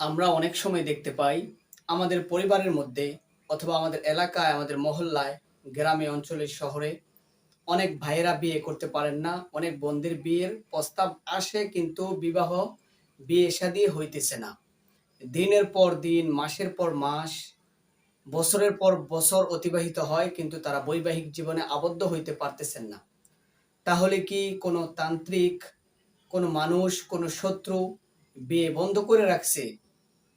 আমরা অনেক সময় দেখতে পাই আমাদের পরিবারের মধ্যে অথবা আমাদের এলাকায়, আমাদের মহল্লায়, গ্রামে অঞ্চলে শহরে অনেক ভাইয়েরা বিয়ে করতে পারেন না, অনেক বোনদের বিয়ের প্রস্তাব আসে কিন্তু বিবাহ বিয়ে শাদী হইতেছে না। দিনের পর দিন, মাসের পর মাস, বছরের পর বছর অতিবাহিত হয় কিন্তু তারা বৈবাহিক জীবনে আবদ্ধ হইতে পারতেছেন না। তাহলে কি কোনো তান্ত্রিক, কোনো মানুষ, কোনো শত্রু বিয়ে বন্ধ করে রাখছে?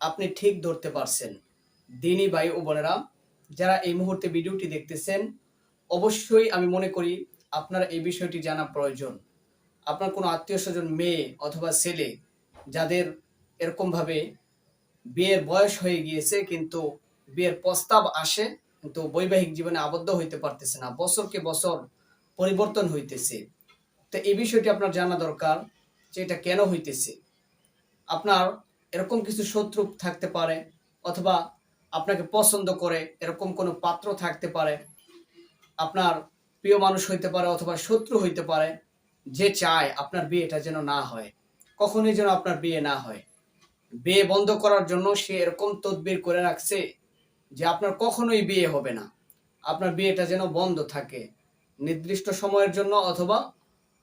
আপনি ঠিক ধরতে পারছেন। দিনী ভাই ও বোনেরা, যারা এই মুহূর্তে ভিডিওটি দেখতেছেন, অবশ্যই আমি মনে করি আপনার এই বিষয়টি জানা প্রয়োজন। আপনার কোনো আত্মীয় স্বজন মেয়ে অথবা ছেলে, যাদের এরকমভাবে বিয়ের বয়স হয়ে গিয়েছে কিন্তু বিয়ের প্রস্তাব আসে, কিন্তু বৈবাহিক জীবনে আবদ্ধ হইতে পারতেছে না, বছরকে বছর পরিবর্তন হইতেছে। তো এই বিষয়টি আপনার জানা দরকার যে এটা কেন হইতেছে? আপনার এরকম কিছু শত্রু থাকতে পারে, অথবা আপনাকে পছন্দ করে এরকম কোনো পাত্র থাকতে পারে, আপনার প্রিয় মানুষ হইতে পারে অথবা শত্রু হইতে পারে, যে চায় আপনার বিয়েটা যেন না হয়, কখনোই যেন আপনার বিয়ে না হয়। বিয়ে বন্ধ করার জন্য সে এরকম তদবির করে রাখছে যে আপনার কখনোই বিয়ে হবে না। আপনার বিয়েটা যেন বন্ধ থাকে, নির্দিষ্ট সময়ের জন্য অথবা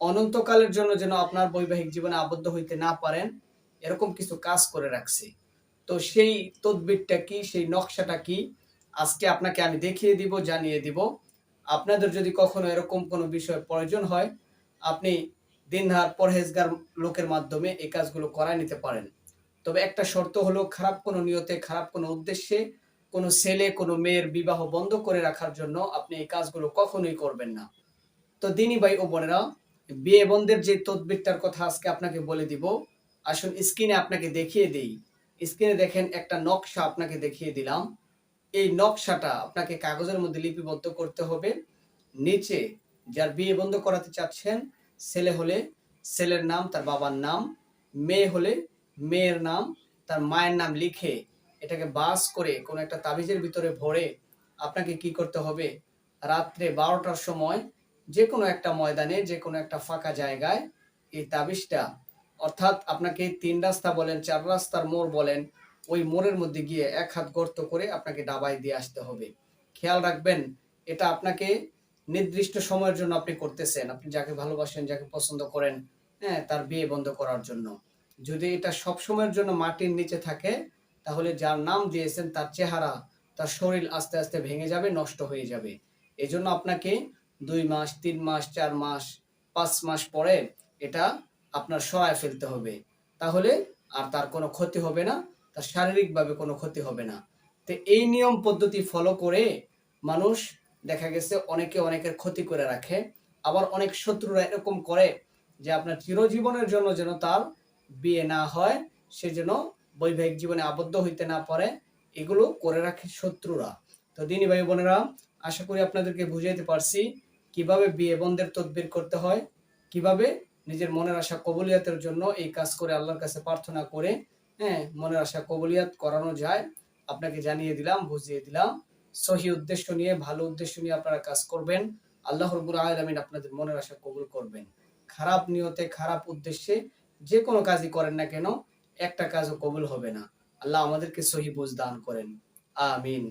অনন্তকালের জন্য যেন আপনার বৈবাহিক জীবনে আবদ্ধ হইতে না পারেন এরকম কিছু কাজ করে রাখছে। তো সেই তদবিরটা কি, সেই নকশাটা কি, আজকে আপনাকে আমি দেখিয়ে দিব, জানিয়ে দিব। আপনাদের যদি কখনো এরকম কোনো বিষয় প্রয়োজন হয়, আপনি দিনহার পরহেজগার লোকের মাধ্যমে এই কাজগুলো করায় নিতে পারেন। তবে একটা শর্ত হলো, খারাপ কোনো নিয়তে, খারাপ কোনো উদ্দেশ্যে কোনো ছেলে, কোনো মেয়ের বিবাহ বন্ধ করে রাখার জন্য আপনি এই কাজগুলো কখনোই করবেন না। তো দিনী ভাই ও বোনেরা, বিয়ে বন্ধের যে তদবিরটার কথা আজকে আপনাকে বলে দিব আসুন স্ক্রিনে আপনাকে দেখিয়ে দেই। স্ক্রিনে দেখেন একটা নকশা আপনাকে দেখিয়ে দিলাম। এই নকশাটা আপনাকে কাগজের মধ্যে লিপিবদ্ধ করতে হবে। নিচে যার বিয়ে বন্ধ করাতে চাচ্ছেন, ছেলে হলে ছেলের নাম, তার বাবার নাম, মেয়ে হলে মেয়ের নাম, তার মায়ের নাম লিখে এটাকে বাস করে কোনো একটা তাবিজের ভিতরে ভরে আপনাকে কি করতে হবে? রাত্রে বারোটার সময় যে কোনো একটা ময়দানে যে কোনো একটা ফাঁকা জায়গায় এই তাবিজটা অর্থাৎ আপনাকে তিন রাস্তা বলেন, চার রাস্তার মোড় বলেন, ওই মোড়ের মধ্যে গিয়ে এক হাত গর্ত করে আপনাকে ডাবাই দিয়ে আসতে হবে। খেয়াল রাখবেন, এটা আপনাকে নির্দিষ্ট সময়ের জন্য আপনি করতেছেন। আপনি যাকে ভালোবাসেন, যাকে পছন্দ করেন হ্যাঁ তার বিয়ে বন্ধ করার জন্য। যদি এটা সব সময়ের জন্য মাটির নিচে থাকে, তাহলে যার নাম দিয়েছেন, তার চেহারা, তার শরীর আস্তে আস্তে ভেঙে যাবে, নষ্ট হয়ে যাবে। এজন্য আপনাকে দুই মাস, তিন মাস, চার মাস, পাঁচ মাস পরে এটা আপনার সরায় ফেলতে হবে। তাহলে আর তার কোনো ক্ষতি হবে না, তার শারীরিকভাবে কোনো ক্ষতি হবে না। তো এই নিয়ম পদ্ধতি ফলো করে মানুষ দেখা গেছে অনেকে অনেকের ক্ষতি করে রাখে। আবার অনেক শত্রুরা এরকম করে যে আপনার চিরজীবনের জন্য যেন তার বিয়ে না হয়, সে যেন বৈবাহিক জীবনে আবদ্ধ হইতে না পারে, এগুলো করে রাখে শত্রুরা। তো দিনী ভাই বোনেরা, আশা করি আপনাদেরকে বুঝাইতে পারছি কীভাবে বিয়ে বন্ধের তদবির করতে হয়, কীভাবে নিজের মনের আশা কবুলিয়াতের জন্য এই কাজ করে আল্লাহর কাছে প্রার্থনা করে হ্যাঁ মনের আশা কবুলিয়াত করানো যায়। আপনাকে জানিয়ে দিলাম, বুঝিয়ে দিলাম। সহি উদ্দেশ্য নিয়ে, ভালো উদ্দেশ্য নিয়ে আপনারা কাজ করবেন। আল্লাহ রব্বুল আলামিন আপনাদের মনের আশা কবুল করবেন। খারাপ নিয়তে, খারাপ উদ্দেশ্যে যে কোনো কাজই করেন না কেন, একটা কাজও কবুল হবে না। আল্লাহ আমাদেরকে সহি বুঝ দান করেন। আমিন।